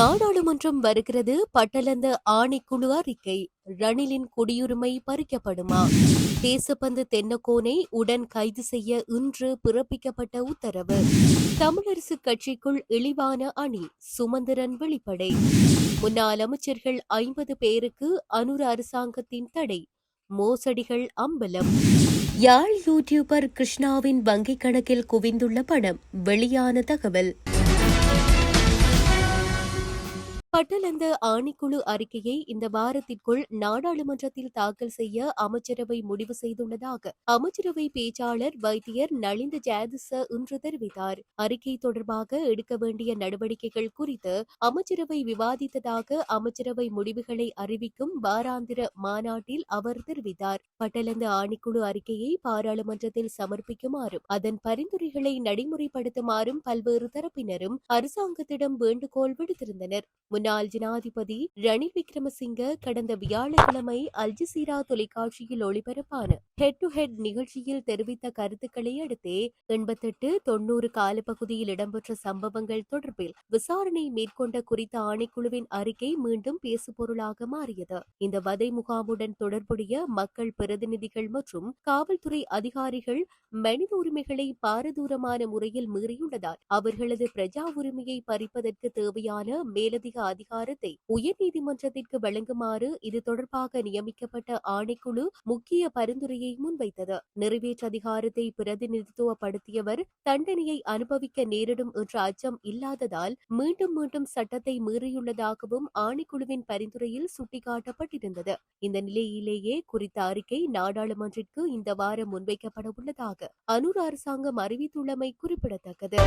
நாடாளுமன்றம் வருகிறது பட்டலந்த ஆணைக்குழு அறிக்கை ரணிலின் குடியுரிமை பறிக்கப்படுமா? தேசப்பந்து தென்னக்கோனை உடன் கைது செய்ய இன்று பிறப்பிக்கப்பட்ட உத்தரவு. தமிழரசு கட்சிக்குள் இழிவான அணி சுமந்திரன் வெளிப்படை. முன்னாள் அமைச்சர்கள் ஐம்பது பேருக்கு அனுர அரசாங்கத்தின் தடை மோசடிகள் அம்பலம். யாழ் யூடியூபர் கிருஷ்ணாவின் வங்கிக் கணக்கில் குவிந்துள்ள பணம் வெளியான தகவல். பட்டலந்த ஆணைக்குழு அறிக்கையை இந்த வாரத்திற்குள் நாடாளுமன்றத்தில் தாக்கல் செய்ய அமைச்சரவை முடிவு செய்துள்ளதாக அமைச்சரவை பேச்சாளர் வைத்தியர் நளிந்த ஜாதிச இன்று தெரிவித்தார். அறிக்கை தொடர்பாக எடுக்க வேண்டிய நடவடிக்கைகள் குறித்து அமைச்சரவை விவாதித்ததாக அமைச்சரவை முடிவுகளை அறிவிக்கும் வாராந்திர மாநாட்டில் அவர் தெரிவித்தார். பட்டலந்த ஆணைக்குழு அறிக்கையை பாராளுமன்றத்தில் சமர்ப்பிக்குமாறும் அதன் பரிந்துரைகளை நடைமுறைப்படுத்துமாறும் பல்வேறு தரப்பினரும் அரசாங்கத்திடம் வேண்டுகோள் விடுத்திருந்தனர். முன்னாள் ஜனாதிபதி ரணில் விக்ரமசிங்க கடந்த வியாழக்கிழமை அல்ஜசீரா தொலைக்காட்சியில் ஒளிபரப்பான ஹெட் டு ஹெட் நிகழ்ச்சியில் தெரிவித்த கருத்துக்களை அடுத்தே எண்பத்தெட்டு தொன்னூறு காலப்பகுதியில் இடம்பெற்ற சம்பவங்கள் தொடர்பில் விசாரணை மேற்கொண்ட குறித்த ஆணைக்குழுவின் அறிக்கை மீண்டும் பேசுபொருளாக மாறியது. இந்த வதை முகாமுடன் தொடர்புடைய மக்கள் பிரதிநிதிகள் மற்றும் காவல்துறை அதிகாரிகள் மனித உரிமைகளை பாரதூரமான முறையில் மீறியுள்ளதால் அவர்களது பிரஜா உரிமையை பறிப்பதற்கு தேவையான மேலதிக அதிகாரத்தை உயர்நீதிமன்றத்திற்கு வழங்குமாறு இது தொடர்பாக நியமிக்கப்பட்ட ஆணைக்குழு முக்கிய பரிந்துரையை முன்வைத்தது. நிறைவேற்று அதிகாரத்தை பிரதிநிதித்துவப்படுத்தியவர் தண்டனையை அனுபவிக்க நேரிடும் என்ற அச்சம் இல்லாததால் மீண்டும் மீண்டும் சட்டத்தை மீறியுள்ளதாகவும் ஆணைக்குழுவின் பரிந்துரையில் சுட்டிக்காட்டப்பட்டிருந்தது. இந்த நிலையிலேயே குறித்த அறிக்கை நாடாளுமன்றிற்கு இந்த வாரம் முன்வைக்கப்பட உள்ளதாக அனூர் அரசாங்கம் அறிவித்துள்ளமை குறிப்பிடத்தக்கது.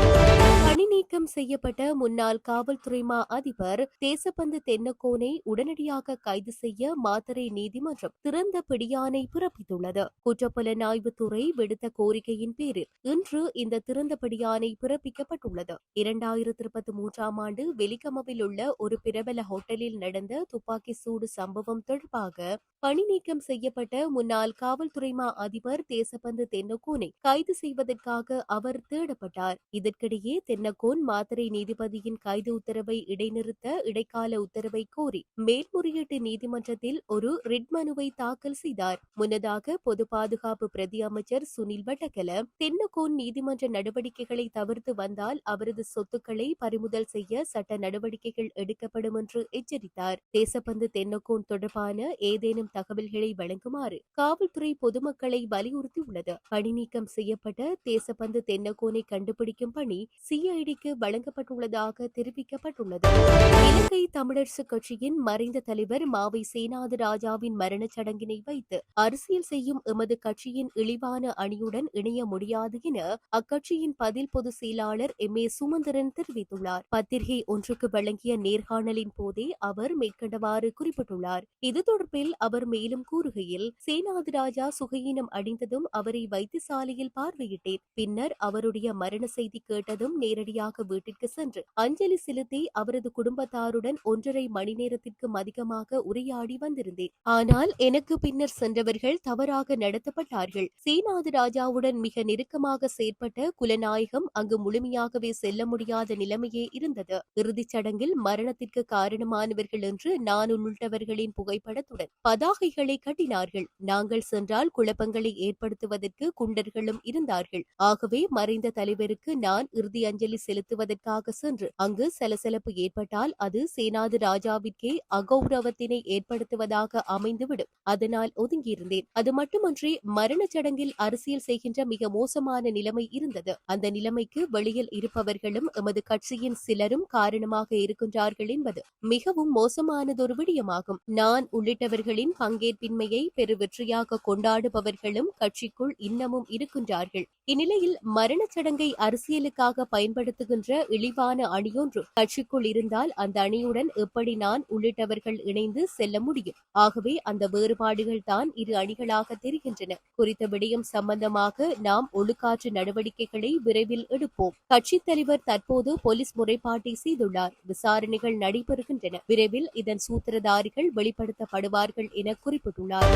பணி நீக்கம் செய்யப்பட்ட முன்னாள் காவல்துறை அதிபர் தேசப்பந்து தென்னக்கோனை உடனடியாக கைது செய்ய மாத்தறை நீதிமன்றம் திறந்த பிடியாணை பிறப்பித்துள்ளது. குற்றப்புலனாய்வுத்துறை விடுத்த கோரிக்கையின் பேரில் இன்று இந்த திறந்த பிடியாணை பிறப்பிக்கப்பட்டுள்ளது. இரண்டாயிரத்தி இருபத்தி மூன்றாம் ஆண்டு வெலிகமவில் உள்ள ஒரு பிரபல ஹோட்டலில் நடந்த துப்பாக்கி சூடு சம்பவம் தொடர்பாக பணி நீக்கம் செய்யப்பட்ட முன்னாள் காவல்துறை மா அதிபர் தேசபந்து தென்னக்கோனை கைது செய்வதற்காக அவர் தேடப்பட்டார். இதற்கிடையே தென்னக்கோன் மாத்திரை நீதிபதியின் கைது உத்தரவை இடைநிறுத்த இடைக்கால உத்தரவை கோரி மேல்முறையீட்டு நீதிமன்றத்தில் ஒரு ரிட் மனுவை தாக்கல் செய்தார். முன்னதாக பொது பாதுகாப்பு பிரதி அமைச்சர் சுனில் வட்டகல தென்னகோன் நீதிமன்ற நடவடிக்கைகளை தவிர்த்து வந்தால் அவரது சொத்துக்களை பறிமுதல் செய்ய சட்ட நடவடிக்கைகள் எடுக்கப்படும் என்று எச்சரித்தார். தேசப்பந்து தென்னக்கோன் தொடர்பான ஏதேனும் தகவல்களை வழங்குமாறு காவல்துறை பொதுமக்களை வலியுறுத்தியுள்ளது. பணிநீக்கம் செய்யப்பட்ட தேசப்பந்து தென்னக்கோனை கண்டுபிடிக்கும் பணி சிஐடிக்கு வழங்கப்பட்டுள்ளதாக தெரிவிக்கப்பட்டுள்ளது. இலங்கை தமிழரசு கட்சியின் மறைந்த தலைவர் மாவை சேனாது ராஜாவின் மரணச் சடங்கினை வைத்து அரசியல் செய்யும் எமது கட்சியின் இழிவான அணியுடன் இணைய முடியாது என அக்கட்சியின் பதில் பொதுச் செயலாளர் எம். ஏ. சுமந்திரன் தெரிவித்துள்ளார். பத்திரிகை ஒன்றுக்கு வழங்கிய நேர்காணலின் போதே அவர் மேற்கண்டவாறு குறிப்பிட்டுள்ளார். இது தொடர்பில் அவர் மேலும் கூறுகையில் சேனாது ராஜா சுகையினம் அடைந்ததும் அவரை வைத்தியசாலையில் பார்வையிட்டேன். பின்னர் அவருடைய மரண செய்தி கேட்டதும் நேரடியாக வீட்டிற்கு சென்று அஞ்சலி செலுத்தி அவரது குடும்பத்தார் குடும்பத்தாருடன் ஒன்றரை மணி நேரத்திற்கும் அதிகமாக உரையாடி வந்திருந்தேன். ஆனால் எனக்கு பின்னர் சென்றவர்கள் தவறாக நடத்தப்பட்டார்கள். சீனாது ராஜாவுடன் மிக நெருக்கமாக செயற்பட்ட குலநாயகம் அங்கு முழுமையாகவே செல்ல முடியாத நிலைமையே இருந்தது. இறுதிச் சடங்கில் மரணத்திற்கு காரணமானவர்கள் என்று நான் உள்ளிட்டவர்களின் புகைப்படத்துடன் பதாகைகளை கட்டினார்கள். நாங்கள் சென்றால் குழப்பங்களை ஏற்படுத்துவதற்கு குண்டர்களும் இருந்தார்கள். ஆகவே மறைந்த தலைவருக்கு நான் இறுதி அஞ்சலி செலுத்துவதற்காக சென்று அங்கு சலசலப்பு ஏற்பட்டால் அது அது சேனாது ராஜாவிற்கே அகௌரவத்தினை ஏற்படுத்துவதாக அமைந்துவிடும். அதனால் ஒதுங்கியிருந்தேன். அது மட்டுமன்றி மரணச் சடங்கில் அரசியல் செய்கின்ற மிக மோசமான நிலைமை இருந்தது. அந்த நிலைமைக்கு வெளியில் இருப்பவர்களும் எமது கட்சியின் சிலரும் காரணமாக இருக்கின்றார்கள் என்பது மிகவும் மோசமானதொரு விடயமாகும். நான் உள்ளிட்டவர்களின் பங்கேற்பின்மையை பெரு வெற்றியாக கொண்டாடுபவர்களும் கட்சிக்குள் இன்னமும் இருக்கின்றார்கள். இந்நிலையில் மரணச் சடங்கை அரசியலுக்காக பயன்படுத்துகின்ற இழிவான அணியொன்று கட்சிக்குள் இருந்தால் அந்த அணியுடன் எப்படி நான் உள்ளிட்டவர்கள் இணைந்து செல்ல முடியும்? ஆகவே அந்த வேறுபாடுகள் தான் இரு அணிகளாக தெரிகின்றன. குறித்த விடயம் சம்பந்தமாக நாம் ஒழுக்காற்று நடவடிக்கைகளை விரைவில் எடுப்போம். கட்சித் தலைவர் தற்போது போலீஸ் முறைப்பாட்டை செய்துள்ளார். விசாரணைகள் நடைபெறுகின்றன. விரைவில் இதன் சூத்திரதாரிகள் வெளிப்படுத்தப்படுவார்கள் என குறிப்பிட்டுள்ளார்.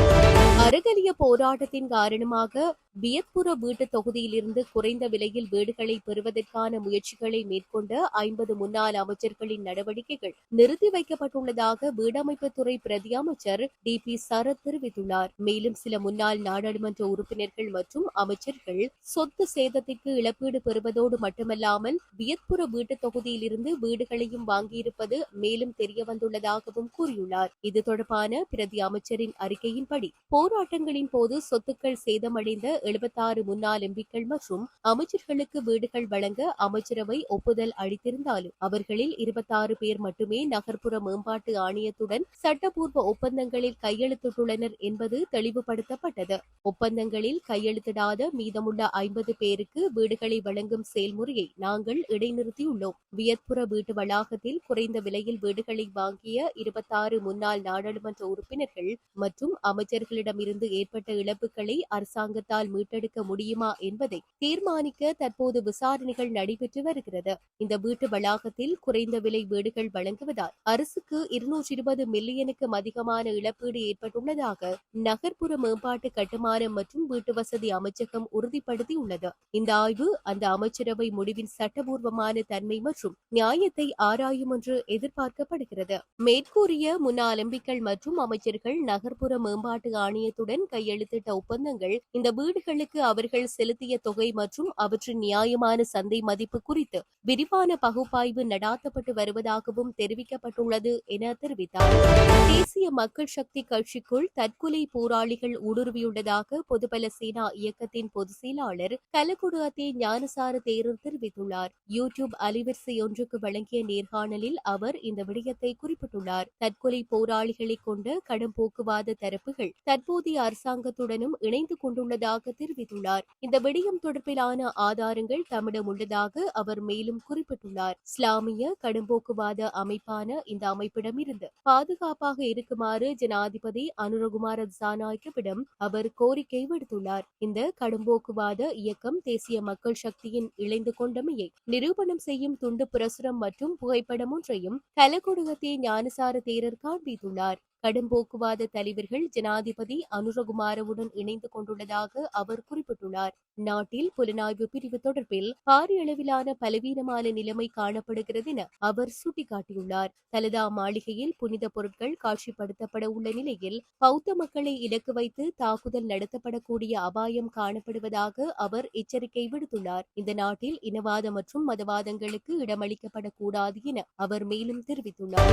அருகலிய போராட்டத்தின் காரணமாக வியத்புர வீட்டு தொகுதியிலிருந்து குறைந்த விலையில் வீடுகளை பெறுவதற்கான முயற்சிகளை மேற்கொண்ட ஐம்பது முன்னாள் அமைச்சர்களின் நடவடிக்கை பணிகள் நிறுத்தி வைக்கப்பட்டுள்ளதாக வீடமைப்புத்துறை பிரதி அமைச்சர் டி பி சரத் தெரிவித்துள்ளார். மேலும் சில முன்னாள் நாடாளுமன்ற உறுப்பினர்கள் மற்றும் அமைச்சர்கள் சொத்து சேதத்திற்கு இழப்பீடு பெறுவதோடு மட்டுமல்லாமல் வியத்புற வீட்டு தொகுதியிலிருந்து வீடுகளையும் வாங்கியிருப்பது மேலும் தெரிய வந்துள்ளதாகவும் கூறியுள்ளார். இது தொடர்பான பிரதி அமைச்சரின் அறிக்கையின்படி போராட்டங்களின் போது சொத்துக்கள் சேதமடைந்த எழுபத்தாறு முன்னாள் எம்பிக்கள் மற்றும் அமைச்சர்களுக்கு வீடுகள் வழங்க அமைச்சரவை ஒப்புதல் அளித்திருந்தாலும் அவர்களில் இருபத்தாறு பேர் மட்டுமே நகர்ப்புற மேம்பாட்டு ஆணையத்துடன் சட்டப்பூர்வ ஒப்பந்தங்களில் கையெழுத்திட்டுள்ளனர் என்பது தெளிவுபடுத்தப்பட்டது. ஒப்பந்தங்களில் கையெழுத்திடாத மீதமுள்ள ஐம்பது பேருக்கு வீடுகளை வழங்கும் செயல்முறையை நாங்கள் இடைநிறுத்தியுள்ளோம். வியத்புற வீட்டு வளாகத்தில் குறைந்த விலையில் வீடுகளை வாங்கிய இருபத்தாறு முன்னாள் நாடாளுமன்ற உறுப்பினர்கள் மற்றும் அமைச்சர்களிடமிருந்து ஏற்பட்ட இழப்புகளை அரசாங்கத்தால் மீட்டெடுக்க முடியுமா என்பதை தீர்மானிக்க தற்போது விசாரணைகள் நடைபெற்று வருகிறது. இந்த வீட்டு வளாகத்தில் குறைந்த விலை வீடுகள் வழங்குவதால் அரசுக்கு இருநூற்றி இருபது மில்லியனுக்கும் அதிகமான இழப்பீடு ஏற்பட்டுள்ளதாக நகர்ப்புற மேம்பாட்டு கட்டுமானம் மற்றும் வீட்டு வசதி அமைச்சகம் உறுதிப்படுத்தியுள்ளது. இந்த ஆய்வு அந்த அமைச்சரவை முடிவின் சட்டபூர்வமான தன்மை மற்றும் நியாயத்தை ஆராயும் என்று எதிர்பார்க்கப்படுகிறது. மேற்கூறிய முன்னாள் எம்பிக்கள் மற்றும் அமைச்சர்கள் நகர்ப்புற மேம்பாட்டு ஆணையத்துடன் கையெழுத்திட்ட ஒப்பந்தங்கள் இந்த வீடுகளுக்கு அவர்கள் செலுத்திய தொகை மற்றும் அவற்றின் நியாயமான சந்தை மதிப்பு குறித்து விரிவான பகுப்பாய்வு நடாத்தப்பட்டு வருவதாகவும் தெரிவிக்கப்பட்டுள்ளது என தெரிவித்தார். தேசிய மக்கள் சக்தி கட்சிக்குள் தற்கொலை போராளிகள் ஊடுருவியுள்ளதாக பொதுபல சேனா இயக்கத்தின் பொதுச் செயலாளர் கலக்குடு ஞானசார தேரர் தெரிவித்துள்ளார். யூடியூப் அலைவரிசை ஒன்றுக்கு வழங்கிய நேர்காணலில் அவர் இந்த விடயத்தை குறிப்பிட்டுள்ளார். தற்கொலை போராளிகளை கொண்ட கடும் போக்குவாத தரப்புகள் தற்போதைய அரசாங்கத்துடனும் இணைந்து கொண்டுள்ளதாக தெரிவித்துள்ளார். இந்த விடயம் தொடர்பிலான ஆதாரங்கள் தம்மிடம் உள்ளதாக அவர் மேலும் குறிப்பிட்டுள்ளார். இஸ்லாமிய கடும்போக்குவாத அமைப்பான இந்த அமைப்பிடமிருந்து பாதுகாப்பாக இருக்குமாறு ஜனாதிபதி அனுரகுமார திசாநாயக்கவிடம் அவர் கோரிக்கை விடுத்துள்ளார். இந்த கடும்போக்குவாத இயக்கம் தேசிய மக்கள் சக்தியின் இணைந்து கொண்டமையை நிரூபணம் செய்யும் துண்டு பிரசுரம் மற்றும் புகைப்படம் ஒன்றையும் கலகொடுகத்தை ஞானசார தேரர் காண்பித்துள்ளார். கடும் போக்குவாத தலைவர்கள் ஜனாதிபதி அனுரகுமாரவுடன் இணைந்து கொண்டுள்ளதாக அவர் குறிப்பிட்டுள்ளார். நாட்டில் புலனாய்வு பிரிவு தொடர்பில் பாரிய அளவிலான பலவீனமான நிலைமை காணப்படுகிறது என அவர் சுட்டிக்காட்டியுள்ளார். தலதா மாளிகையில் புனித பொருட்கள் காட்சிப்படுத்தப்பட உள்ள நிலையில் பௌத்த மக்களை இலக்கு வைத்து தாக்குதல் நடத்தப்படக்கூடிய அபாயம் காணப்படுவதாக அவர் எச்சரிக்கை விடுத்துள்ளார். இந்த நாட்டில் இனவாத மற்றும் மதவாதங்களுக்கு இடமளிக்கப்படக்கூடாது என அவர் மேலும் தெரிவித்துள்ளார்.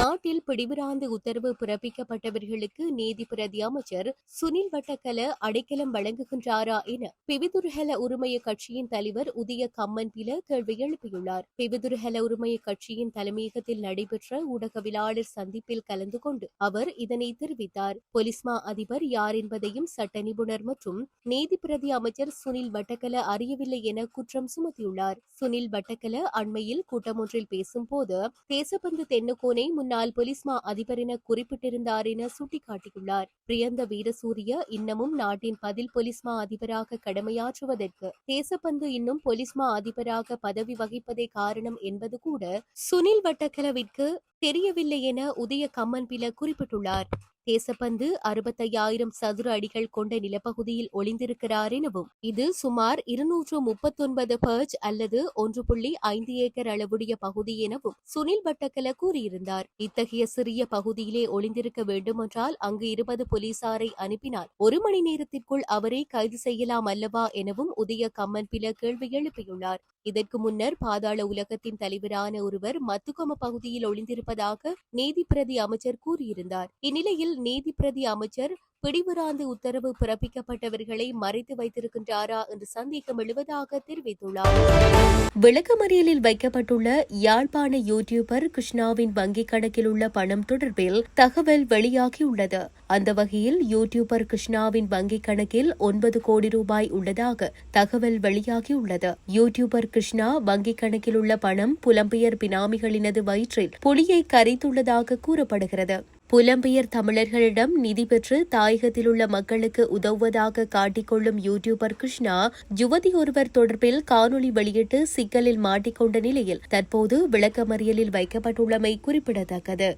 நாட்டில் பிடிவிராந்து உத்தரவு பிறப்பிக்கப்பட்டவர்களுக்கு நீதி பிரதி அமைச்சர் சுனில் வட்டக்கல அடைக்கலம் வழங்குகின்றாரா என பிவிதுர்ஹல உரிமைய கட்சியின் தலைவர் உதய கம்மன் பில கேள்வி எழுப்பியுள்ளார். பிவிதுர்ஹல உரிமைய கட்சியின் தலைமையகத்தில் நடைபெற்ற ஊடகவியலாளர் சந்திப்பில் கலந்து கொண்டு அவர் இதனை தெரிவித்தார். பொலிஸ்மா அதிபர் யார் என்பதையும் சட்ட நிபுணர் மற்றும் நீதி பிரதி அமைச்சர் சுனில் வட்டக்கல அறியவில்லை என குற்றம் சுமத்தியுள்ளார். சுனில் வட்டக்கல அண்மையில் கூட்டம் ஒன்றில் பேசும்போது தேசபந்து தென்னுகோனை முன்னாள் பொலிஸ்மா அதிபர் என குறிப்பிட்டிருந்தார் என சுட்டிக்காட்டியுள்ளார். பிரியந்த வீரசூரிய இன்னமும் நாட்டின் பதில் பொலிஸ்மா அதிபராக கடமையாற்றுவதற்கு தேசப்பந்து இன்னும் பொலிஸ்மா அதிபராக பதவி வகிப்பதே காரணம் என்பது கூட சுனில் வட்டக்கலவிற்கு தெரியவில்லை என உதய கம்மன்பில குறிப்பிட்டுள்ளார். தேசப்பந்து அறுபத்தையாயிரம் சதுர அடிகள் கொண்ட நிலப்பகுதியில் ஒளிந்திருக்கிறார் எனவும் இது சுமார் இருநூற்று முப்பத்தொன்பது பர்ஜ் அல்லது ஒன்று புள்ளி ஐந்து ஏக்கர் அளவுடைய பகுதி எனவும் சுனில் வட்டக்கல கூறியிருந்தார். இத்தகைய சிறிய பகுதியிலே ஒளிந்திருக்க வேண்டுமென்றால் அங்கு இருபது போலீசாரை அனுப்பினால் ஒரு மணி நேரத்திற்குள் அவரை கைது செய்யலாம் அல்லவா எனவும் உதய கம்மன் பில கேள்வி எழுப்பியுள்ளார். இதற்கு முன்னர் பாதாள உலகத்தின் தலைவரான ஒருவர் மத்துக்கம பகுதியில் ஒளிந்திருப்பதாக நீதிப்பிரதி அமைச்சர் கூறியிருந்தார். இந்நிலையில் நீதிப்பிரதி அமைச்சர் பிடிவுராந்து உத்தரவு பிறப்பிக்கப்பட்டவர்களை மறைத்து வைத்திருக்கின்றாரா என்று சந்தேகம் எழுவதாக தெரிவித்துள்ளார். விளக்கமறியலில் வைக்கப்பட்டுள்ள யாழ்ப்பாண யூடியூபர் கிருஷ்ணாவின் வங்கிக் கணக்கில் உள்ள பணம் தொடர்பில் தகவல் வெளியாகியுள்ளது. அந்த வகையில் யூடியூபர் கிருஷ்ணாவின் வங்கிக் கணக்கில் ஒன்பது கோடி ரூபாய் உள்ளதாக தகவல் வெளியாகியுள்ளது. யூடியூபர் கிருஷ்ணா வங்கிக் கணக்கில் உள்ள பணம் புலம்பெயர் பினாமிகளினது வயிற்றில் புலியை கரைத்துள்ளதாக கூறப்படுகிறது. புலம்பெயர் தமிழர்களிடம் நிதி பெற்று தாயகத்திலுள்ள மக்களுக்கு உதவுவதாக காட்டிக்கொள்ளும் யூடியூபர் கிருஷ்ணா யுவதி ஒருவர் தொடர்பில் காணொலி வெளியிட்டு சிக்கலில் மாட்டிக்கொண்ட நிலையில் தற்போது விளக்கமறியலில் வைக்கப்பட்டுள்ளமை குறிப்பிடத்தக்கது.